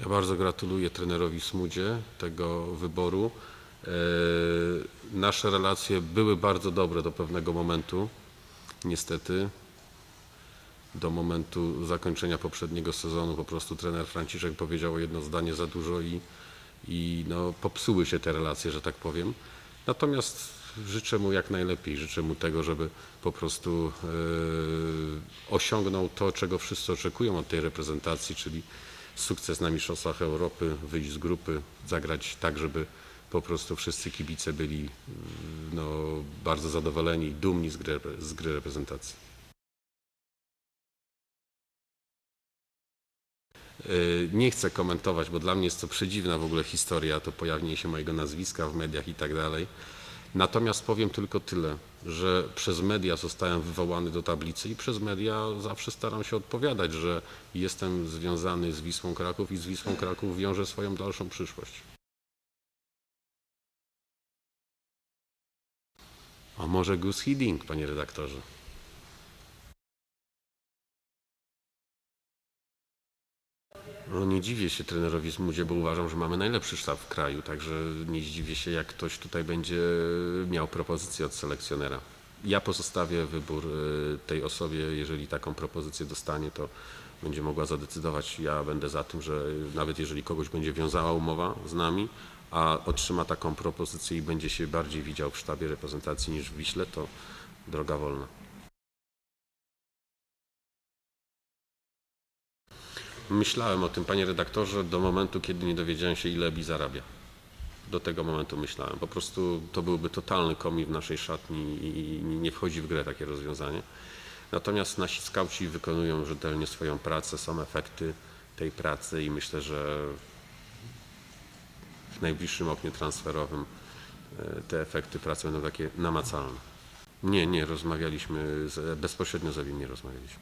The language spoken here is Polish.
Ja bardzo gratuluję trenerowi Smudzie tego wyboru. E, Nasze relacje były bardzo dobre do pewnego momentu. Niestety do momentu zakończenia poprzedniego sezonu po prostu trener Franciszek powiedział jedno zdanie za dużo i, i no, popsuły się te relacje, że tak powiem. Natomiast życzę mu jak najlepiej, życzę mu tego, żeby po prostu e, osiągnął to, czego wszyscy oczekują od tej reprezentacji, czyli sukces na Mistrzostwach Europy, wyjść z grupy, zagrać tak, żeby po prostu wszyscy kibice byli mm, no, bardzo zadowoleni i dumni z gry, z gry reprezentacji. Y, Nie chcę komentować, bo dla mnie jest to przedziwna w ogóle historia, to pojawienie się mojego nazwiska w mediach i tak dalej. Natomiast powiem tylko tyle, że przez media zostałem wywołany do tablicy i przez media zawsze staram się odpowiadać, że jestem związany z Wisłą Kraków i z Wisłą Kraków wiąże swoją dalszą przyszłość. A może Gus Hiddink, panie redaktorze? No nie dziwię się trenerowi Smudzie, bo uważam, że mamy najlepszy sztab w kraju, także nie zdziwię się, jak ktoś tutaj będzie miał propozycję od selekcjonera. Ja pozostawię wybór y, tej osobie, jeżeli taką propozycję dostanie, to będzie mogła zadecydować. Ja będę za tym, że nawet jeżeli kogoś będzie wiązała umowa z nami, a otrzyma taką propozycję i będzie się bardziej widział w sztabie reprezentacji niż w Wiśle, to droga wolna. Myślałem o tym, panie redaktorze, do momentu, kiedy nie dowiedziałem się, ile Bi zarabia. Do tego momentu myślałem. Po prostu to byłby totalny komi w naszej szatni i nie wchodzi w grę takie rozwiązanie. Natomiast nasi skauci wykonują rzetelnie swoją pracę, są efekty tej pracy i myślę, że w najbliższym oknie transferowym e, te efekty pracy będą takie namacalne. Nie, nie rozmawialiśmy, z, bezpośrednio z Ewim nie rozmawialiśmy.